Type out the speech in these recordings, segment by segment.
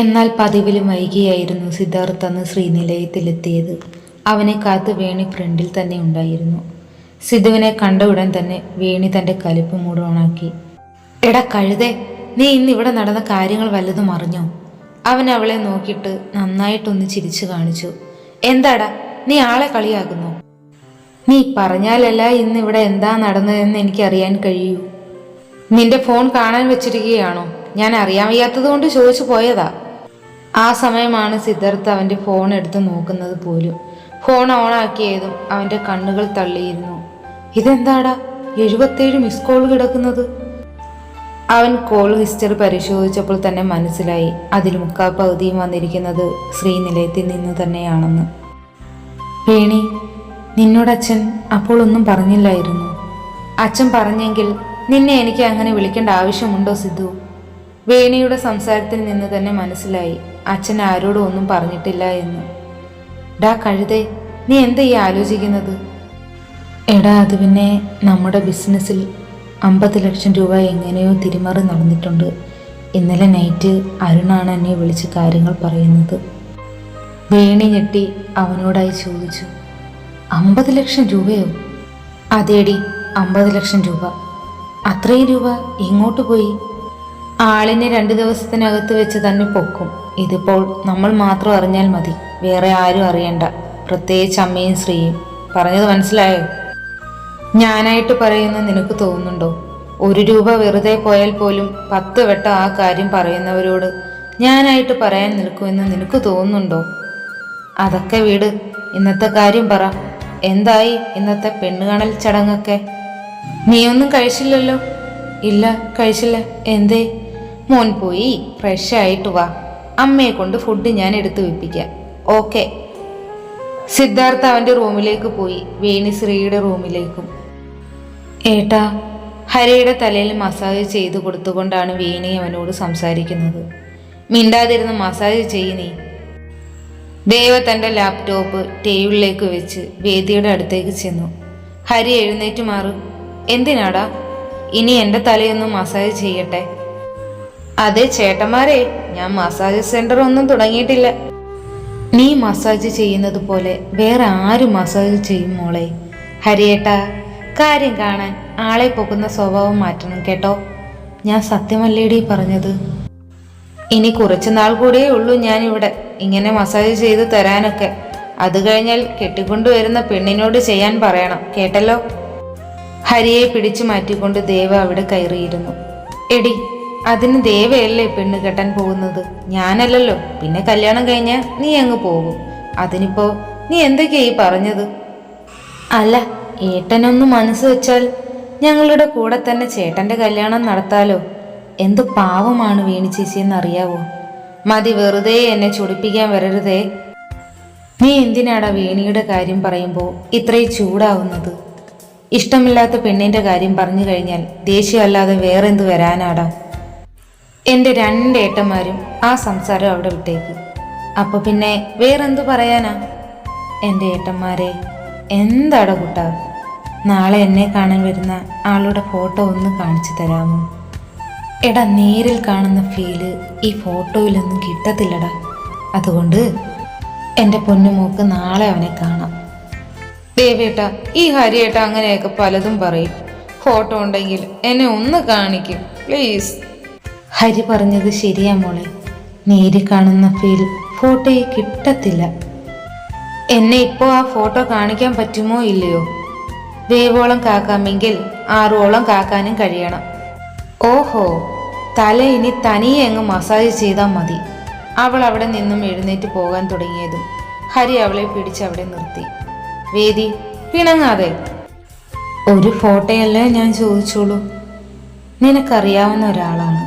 എന്നാൽ പതിവിലും വൈകിയായിരുന്നു സിദ്ധാർത്ഥ് അന്ന് ശ്രീനിലയത്തിലെത്തിയത്. അവനെ കാത്ത് വേണി ഫ്രണ്ടിൽ തന്നെ ഉണ്ടായിരുന്നു. സിദ്ധുവിനെ കണ്ട ഉടൻ തന്നെ വേണി തന്റെ കലിപ്പ് മൂട് ഓണാക്കി. എടാ കഴുതേ നീ ഇന്ന് ഇവിടെ നടന്ന കാര്യങ്ങൾ വല്ലതും അറിഞ്ഞോ? അവൻ അവളെ നോക്കിയിട്ട് നന്നായിട്ടൊന്ന് ചിരിച്ചു കാണിച്ചു. എന്താടാ നീ ആളെ കളിയാകുന്നു നീ പറഞ്ഞാലല്ല ഇന്ന് ഇവിടെ എന്താ നടന്നതെന്ന് എനിക്ക് അറിയാൻ കഴിയൂ. നിന്റെ ഫോൺ കാണാൻ വെച്ചിരിക്കുകയാണോ? ഞാൻ അറിയാൻ വയ്യാത്തത് കൊണ്ട് ചോദിച്ചു പോയതാ. ആ സമയമാണ് സിദ്ധാർത്ഥ അവന്റെ ഫോൺ എടുത്ത് നോക്കുന്നത് പോലും. ഫോൺ ഓണാക്കിയതും അവന്റെ കണ്ണുകൾ തള്ളിയിരുന്നു. ഇതെന്താടാ? എഴുപത്തേഴ് മിസ് കോൾ കിടക്കുന്നത്. അവൻ കോൾ ഹിസ്റ്ററി പരിശോധിച്ചപ്പോൾ തന്നെ മനസ്സിലായി. അതിൽ മുക്കാൽ പകുതിയും വന്നിരിക്കുന്നത് ശ്രീനിലയത്തിൽ നിന്ന് തന്നെയാണെന്ന്. വേണി നിന്നോട് അച്ഛൻ അപ്പോൾ ഒന്നും പറഞ്ഞില്ലായിരുന്നു. അച്ഛൻ പറഞ്ഞെങ്കിൽ നിന്നെ എനിക്ക് അങ്ങനെ വിളിക്കേണ്ട ആവശ്യമുണ്ടോ സിദ്ധു? വേണിയുടെ സംസാരത്തിൽ നിന്ന് തന്നെ മനസ്സിലായി. അച്ഛൻ ആരോടും ഒന്നും പറഞ്ഞിട്ടില്ല എന്ന്. ഡാ കഴുതേ നീ എന്താ ഈ ആലോചിക്കുന്നത്? എടാ അത് പിന്നെ നമ്മുടെ ബിസിനസ്സിൽ അമ്പത് ലക്ഷം രൂപ എങ്ങനെയോ തിരിമറി നടന്നിട്ടുണ്ട്. ഇന്നലെ നൈറ്റ് അരുണാണ് എന്നെ വിളിച്ച് കാര്യങ്ങൾ പറയുന്നത്. വേണി ഞെട്ടി അവനോടായി ചോദിച്ചു. അമ്പത് ലക്ഷം രൂപയോ? അതേടി അമ്പത് ലക്ഷം രൂപ. അത്രയും രൂപ എങ്ങോട്ട് പോയി ആളിനെ രണ്ട് ദിവസത്തിനകത്ത് വെച്ച് തന്നെ പൊക്കും. ഇതിപ്പോൾ നമ്മൾ മാത്രം അറിഞ്ഞാൽ മതി. വേറെ ആരും അറിയണ്ട. പ്രത്യേകിച്ച് അമ്മയും ശ്രീയും പറഞ്ഞത് മനസ്സിലായോ? ഞാനായിട്ട് പറയുന്ന നിനക്ക് തോന്നുന്നുണ്ടോ? ഒരു രൂപ വെറുതെ പോയാൽ പോലും പത്ത് വട്ടം ആ കാര്യം പറയുന്നവരോട് ഞാനായിട്ട് പറയാൻ നിൽക്കുമെന്ന് നിനക്ക് തോന്നുന്നുണ്ടോ? അതൊക്കെ വീട്. ഇന്നത്തെ കാര്യം പറ. എന്തായി ഇന്നത്തെ പെണ്ണുകാണൽ ചടങ്ങൊക്കെ? നീയൊന്നും കഴിച്ചില്ലല്ലോ? ഇല്ല കഴിച്ചില്ല. എന്തേ? മോൻ പോയി ഫ്രഷ് ആയിട്ട് വാ. അമ്മയെ കൊണ്ട് ഫുഡ് ഞാൻ എടുത്തു വെപ്പിക്കാം. ഓക്കെ സിദ്ധാർത്ഥ അവന്റെ റൂമിലേക്ക് പോയി. വേണി ശ്രീയുടെ റൂമിലേക്കും. ഏട്ടാ ഹരിയുടെ തലയിൽ മസാജ് ചെയ്തു കൊടുത്തുകൊണ്ടാണ് വേണി അവനോട് സംസാരിക്കുന്നത്. മിണ്ടാതിരുന്ന് മസാജ് ചെയ്യ് നീ. ദേവ തന്റെ ലാപ്ടോപ്പ് ടേബിളിലേക്ക് വെച്ച് വേദിയുടെ അടുത്തേക്ക് ചെന്നു. ഹരി എഴുന്നേറ്റ് മാറും. എന്തിനാടാ? ഇനി എന്റെ തലയൊന്നും മസാജ് ചെയ്യട്ടെ. അതെ ചേട്ടന്മാരെ ഞാൻ മസാജ് സെന്റർ ഒന്നും തുടങ്ങിയിട്ടില്ല. നീ മസാജ് ചെയ്യുന്നത് പോലെ വേറെ ആരും മസാജ് ചെയ്യും മോളെ. ഹരിയേട്ടാ കാര്യം കാണാൻ ആളെ പൊക്കുന്ന സ്വഭാവം മാറ്റണം കേട്ടോ. ഞാൻ സത്യമല്ലേടി പറഞ്ഞത്? ഇനി കുറച്ചു നാൾ കൂടിയേ ഉള്ളൂ ഞാനിവിടെ. ഇങ്ങനെ മസാജ് ചെയ്ത് തരാനൊക്കെ. അത് കഴിഞ്ഞാൽ കെട്ടിക്കൊണ്ടുവരുന്ന പെണ്ണിനോട് ചെയ്യാൻ പറയണം കേട്ടല്ലോ? ഹരിയെ പിടിച്ചു മാറ്റിക്കൊണ്ട് ദേവ അവിടെ കയറിയിരുന്നു. എടി അതിന് ദേവയല്ലേ പെണ്ണ് കെട്ടാൻ പോകുന്നത്? ഞാനല്ലല്ലോ. പിന്നെ കല്യാണം കഴിഞ്ഞാൽ നീ അങ്ങ് പോകും. അതിനിപ്പോ നീ എന്തൊക്കെയാ ഈ പറഞ്ഞത്? അല്ല ഏട്ടനൊന്ന് മനസ്സ് വെച്ചാൽ ഞങ്ങളുടെ കൂടെ തന്നെ ചേട്ടന്റെ കല്യാണം നടത്താലോ? എന്ത് പാവമാണ് വീണി എന്നറിയാവോ? മതി വെറുതെ എന്നെ ചൊടിപ്പിക്കാൻ വരരുതേ. നീ എന്തിനാടാ വീണിയുടെ കാര്യം പറയുമ്പോൾ ഇത്രയും ചൂടാവുന്നത്? ഇഷ്ടമില്ലാത്ത പെണ്ണിന്റെ കാര്യം പറഞ്ഞു കഴിഞ്ഞാൽ ദേഷ്യമല്ലാതെ വേറെന്ത് വരാനാടാ? എന്റെ രണ്ട് ഏട്ടന്മാരും ആ സംസാരം അവിടെ വിട്ടേക്ക്. അപ്പൊ പിന്നെ വേറെന്തു പറയാനാ? എന്റെ ഏട്ടന്മാരെ എന്താടാ കുട്ടാ? നാളെ എന്നെ കാണാൻ വരുന്ന ആളുടെ ഫോട്ടോ ഒന്ന് കാണിച്ചു തരാമോ? എടാ നേരിൽ കാണുന്ന ഫീൽ ഈ ഫോട്ടോയിലൊന്നും കിട്ടത്തില്ലടാ. അതുകൊണ്ട് എന്റെ പൊന്നുമോക്ക് നാളെ അവനെ കാണാം. ദേവേട്ട ഈ ഹരിയേട്ട അങ്ങനെയൊക്കെ പലതും പറയും. ഫോട്ടോ ഉണ്ടെങ്കിൽ എന്നെ ഒന്ന് കാണിക്കും പ്ലീസ് ഹരി പറഞ്ഞത് ശരിയാ മോളെ. നേരി കാണുന്ന ഫീൽ ഫോട്ടോയെ കിട്ടത്തില്ല. എന്നെ ഇപ്പോൾ ആ ഫോട്ടോ കാണിക്കാൻ പറ്റുമോ ഇല്ലയോ? വേവോളം കാക്കാമെങ്കിൽ ആറോളം കാക്കാനും കഴിയണം. ഓഹോ തല ഇനി തനിയെ അങ്ങ് മസാജ് ചെയ്താൽ മതി. അവൾ അവിടെ നിന്നും എഴുന്നേറ്റ് പോകാൻ തുടങ്ങിയതും ഹരി അവളെ പിടിച്ച് അവിടെ നിർത്തി. വേദി പിണങ്ങാതെ. ഒരു ഫോട്ടോയല്ലേ ഞാൻ ചോദിച്ചോളൂ? നിനക്കറിയാവുന്ന ഒരാളാണ്.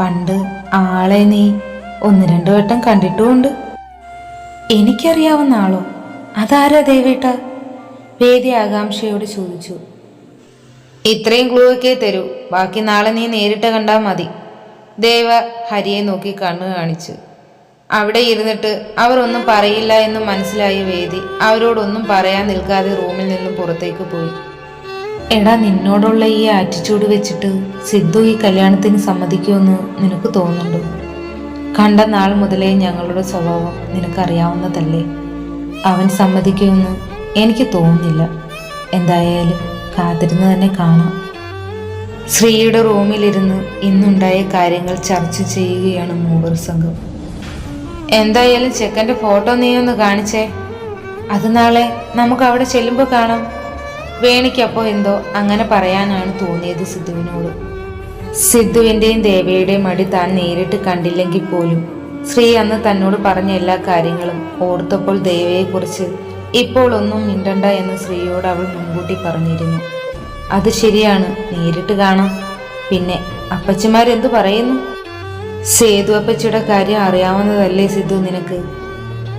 പണ്ട് ആളെ നീ ഒന്ന് രണ്ടു വട്ടം കണ്ടിട്ടുമുണ്ട്. എനിക്കറിയാവുന്ന ആളോ? അതാരാ ദേവേട്ട? വേദി ആകാംക്ഷയോട് ചോദിച്ചു. ഇത്രയും ക്ലൂ ഒക്കെ തരൂ. ബാക്കി നാളെ നീ നേരിട്ട് കണ്ടാൽ മതി. ദേവ ഹരിയെ നോക്കി കണ്ണു കാണിച്ചു. അവിടെ ഇരുന്നിട്ട് അവരൊന്നും പറയില്ല എന്ന് മനസ്സിലായ വേദി അവരോടൊന്നും പറയാൻ നിൽക്കാതെ റൂമിൽ നിന്നും പുറത്തേക്ക് പോയി. എടാ നിന്നോടുള്ള ഈ ആറ്റിറ്റ്യൂഡ് വെച്ചിട്ട് സിദ്ധു ഈ കല്യാണത്തിന് സമ്മതിക്കുമെന്ന് നിനക്ക് തോന്നുന്നുണ്ടോ? കണ്ട നാൾ മുതലേ ഞങ്ങളുടെ സ്വഭാവം നിനക്കറിയാവുന്നതല്ലേ? അവൻ സമ്മതിക്കുമെന്ന് എനിക്ക് തോന്നുന്നില്ല. എന്തായാലും കാത്തിരുന്ന് തന്നെ കാണാം. ശ്രീയുടെ റൂമിലിരുന്ന് ഇന്നുണ്ടായ കാര്യങ്ങൾ ചർച്ച ചെയ്യുകയാണ് മൂവർ സംഘം. എന്തായാലും ചെക്കന്റെ ഫോട്ടോ നീ ഒന്ന് കാണിച്ചേ. അത് നാളെ നമുക്ക് അവിടെ ചെല്ലുമ്പോൾ കാണാം. വേണിക്കപ്പോൾ എന്തോ അങ്ങനെ പറയാനാണ് തോന്നിയത് സിദ്ധുവിനോട്. സിദ്ധുവിന്റെയും ദേവയുടെയും മടി താൻ നേരിട്ട് കണ്ടില്ലെങ്കിൽ പോലും ശ്രീ അന്ന് തന്നോട് പറഞ്ഞ എല്ലാ കാര്യങ്ങളും ഓർത്തപ്പോൾ ദേവയെക്കുറിച്ച് ഇപ്പോൾ ഒന്നും മിണ്ടണ്ട എന്ന് ശ്രീയോട് അവൾ മുൻകൂട്ടി പറഞ്ഞിരുന്നു. അത് ശരിയാണ് നേരിട്ട് കാണാം. പിന്നെ അപ്പച്ചിമാരെന്തു പറയുന്നു? സേതു അപ്പച്ചിയുടെ കാര്യം അറിയാവുന്നതല്ലേ സിദ്ധു നിനക്ക്?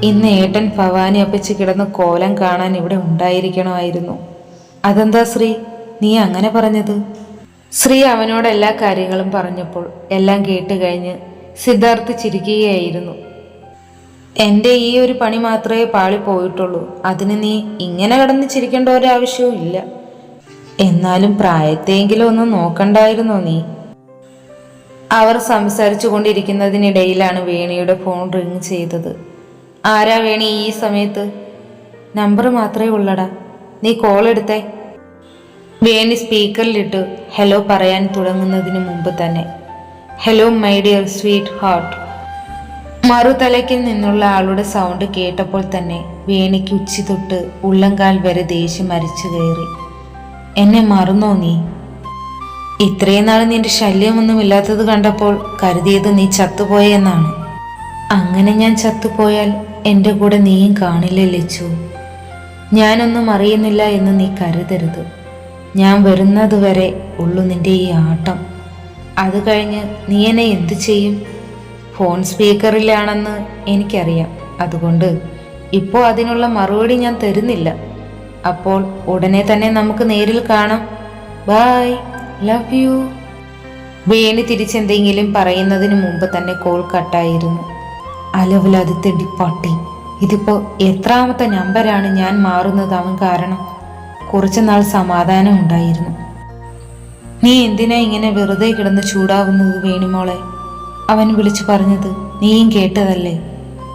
ഇന്ന് ഏട്ടൻ ഭവാനി അപ്പച്ചി കിടന്ന് കോലം കാണാൻ ഇവിടെ ഉണ്ടായിരിക്കണമായിരുന്നു. അതെന്താ ശ്രീ? നീ അങ്ങനെ പറഞ്ഞത്? ശ്രീ അവനോട് എല്ലാ കാര്യങ്ങളും പറഞ്ഞപ്പോൾ എല്ലാം കേട്ട് കഴിഞ്ഞ് സിദ്ധാർത്ഥ് ചിരിക്കുകയായിരുന്നു. എന്റെ ഈ ഒരു പണി മാത്രമേ പാളി പോയിട്ടുള്ളൂ. അതിന് നീ ഇങ്ങനെ കിടന്ന് ചിരിക്കേണ്ട ഒരാവശ്യവും ഇല്ല. എന്നാലും പ്രായത്തെയെങ്കിലും ഒന്ന് നോക്കണ്ടായിരുന്നോ നീ? അവർ സംസാരിച്ചു കൊണ്ടിരിക്കുന്നതിനിടയിലാണ് വേണിയുടെ ഫോൺ റിങ് ചെയ്തത്. ആരാ വേണി ഈ സമയത്ത്? നമ്പർ മാത്രമേ ഉള്ളടാ. നീ കോൾ എടുത്തേ. വേണി സ്പീക്കറിലിട്ട് ഹലോ പറയാൻ തുടങ്ങുന്നതിന് മുമ്പ് തന്നെ. Hello my dear sweetheart. മറുതലയ്ക്കിൽ നിന്നുള്ള ആളുടെ സൗണ്ട് കേട്ടപ്പോൾ തന്നെ വേണിക്ക് ഉച്ചി തൊട്ട് ഉള്ളംകാൽ വരെ ദേഷ്യം മരിച്ചു കയറി. എന്നെ മറന്നോ നീ? ഇത്രയും നാൾ നിന്റെ ശല്യമൊന്നുമില്ലാത്തത് കണ്ടപ്പോൾ കരുതിയത് നീ ചത്തുപോയെന്നാണ് അങ്ങനെ ഞാൻ ചത്തുപോയാൽ എന്റെ കൂടെ നീയും കാണില്ല ലച്ചു? ഞാനൊന്നും അറിയുന്നില്ല എന്ന് നീ കരുതരുത്. ഞാൻ വരുന്നതുവരെ ഉള്ളു നിന്റെ ഈ ആട്ടം. അത് കഴിഞ്ഞ് നീ എന്നെ എന്തു ചെയ്യും? ഫോൺ സ്പീക്കറിലാണെന്ന് എനിക്കറിയാം. അതുകൊണ്ട് ഇപ്പോൾ അതിനുള്ള മറുപടി ഞാൻ തരുന്നില്ല. അപ്പോൾ ഉടനെ തന്നെ നമുക്ക് നേരിൽ കാണാം. ബൈ ലവ് യു വേണി തിരിച്ചെന്തെങ്കിലും പറയുന്നതിന് മുമ്പ് തന്നെ കോൾ കട്ടായിരുന്നു. അലവലത് ഡിപ്പാട്ടി ഇതിപ്പോൾ എത്രാമത്തെ നമ്പരാണ് ഞാൻ മാറുന്നത് അവൻ കാരണം? കുറച്ചു നാൾ സമാധാനം ഉണ്ടായിരുന്നു നീ എന്തിനാ ഇങ്ങനെ വെറുതെ കിടന്ന് ചൂടാവുന്നത് വേണിമോളെ? അവൻ വിളിച്ചു പറഞ്ഞത് നീയും കേട്ടതല്ലേ?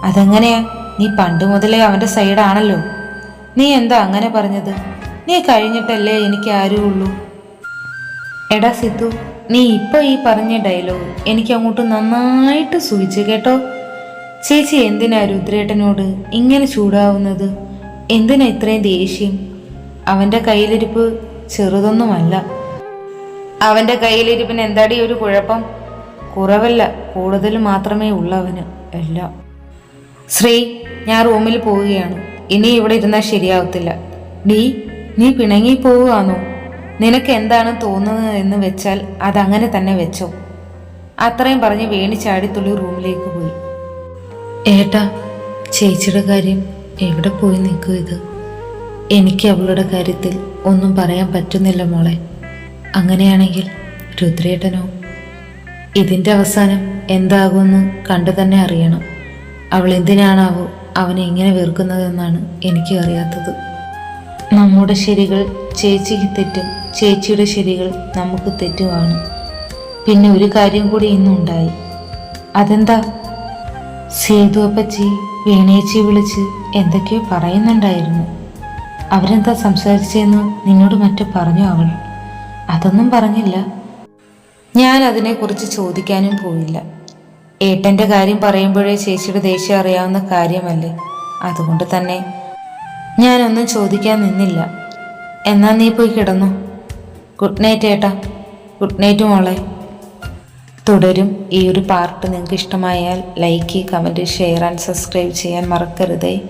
അതെങ്ങനെയാ നീ പണ്ട് മുതലേ അവന്റെ സൈഡാണല്ലോ. നീ എന്താ അങ്ങനെ പറഞ്ഞത്? നീ കഴിഞ്ഞിട്ടല്ലേ എനിക്ക് ആരും ഉള്ളൂ എടാ സിദ്ധു നീ ഇപ്പൊ ഈ പറഞ്ഞ ഡയലോഗ് എനിക്ക് അങ്ങോട്ട് നന്നായിട്ട് സൂചിച്ചു കേട്ടോ. ചേച്ചി എന്തിനാ രുദ്രേട്ടനോട് ഇങ്ങനെ ചൂടാവുന്നത്? എന്തിനാ ഇത്രയും ദേഷ്യം? അവന്റെ കയ്യിലിരിപ്പ് ചെറുതൊന്നുമല്ല. അവന്റെ കയ്യിലിരിപ്പിന് എന്താടി ഒരു കുഴപ്പം? കുറവല്ല കൂടുതൽ മാത്രമേ ഉള്ളവന് എല്ലാം. ശ്രീ ഞാൻ റൂമിൽ പോവുകയാണ്. ഇനി ഇവിടെ ഇരുന്നാൽ ശരിയാവത്തില്ല. നീ നീ പിണങ്ങി പോവുകയാണോ? നിനക്ക് എന്താണ് തോന്നുന്നത് എന്ന് വെച്ചാൽ അതങ്ങനെ തന്നെ വെച്ചോ. അത്രയും പറഞ്ഞ് വേണി ചാടിത്തുള്ളി റൂമിലേക്ക് പോയി. ഏട്ടാ ചേച്ചിയുടെ കാര്യം എവിടെ പോയി നിൽക്കും ഇത്? എനിക്ക് അവളുടെ കാര്യത്തിൽ ഒന്നും പറയാൻ പറ്റുന്നില്ല മോളെ. അങ്ങനെയാണെങ്കിൽ രുദ്രേട്ടനോ? ഇതിന്റെ അവസാനം എന്താകുമെന്ന് കണ്ടു തന്നെ അറിയണം. അവൾ എന്തിനാണാവോ അവനെ ഇങ്ങനെ വെറുക്കുന്നതെന്നാണ് എനിക്ക് അറിയാത്തത്. നമ്മുടെ ശരികൾ ചേച്ചിക്ക് തെറ്റും ചേച്ചിയുടെ ശരികൾ നമുക്ക് തെറ്റുമാണ്. പിന്നെ ഒരു കാര്യം കൂടി ഇന്നുണ്ടായി. അതെന്താ? സേതു അപ്പച്ചി വേണേച്ചി വിളിച്ച് എന്തൊക്കെയോ പറയുന്നുണ്ടായിരുന്നു. അവരെന്താ സംസാരിച്ചതെന്ന് നിന്നോട് മറ്റു പറഞ്ഞു അവൾ? അതൊന്നും പറഞ്ഞില്ല. ഞാൻ അതിനെക്കുറിച്ച് ചോദിക്കാനും പോയില്ല. ഏട്ടന്റെ കാര്യം പറയുമ്പോഴേ ചേച്ചിയുടെ ദേഷ്യം അറിയാവുന്ന കാര്യമല്ലേ? അതുകൊണ്ട് തന്നെ ഞാനൊന്നും ചോദിക്കാൻ നിന്നില്ല. എന്നാ നീ പോയി കിടന്നു. ഗുഡ് നൈറ്റ് ഏട്ടാ. ഗുഡ് നൈറ്റ് മോളെ. തുടരും ഈ ഒരു പാർട്ട് നിങ്ങൾക്ക് ഇഷ്ടമായാൽ like comment share and subscribe ചെയ്യാൻ മറക്കരുതേ.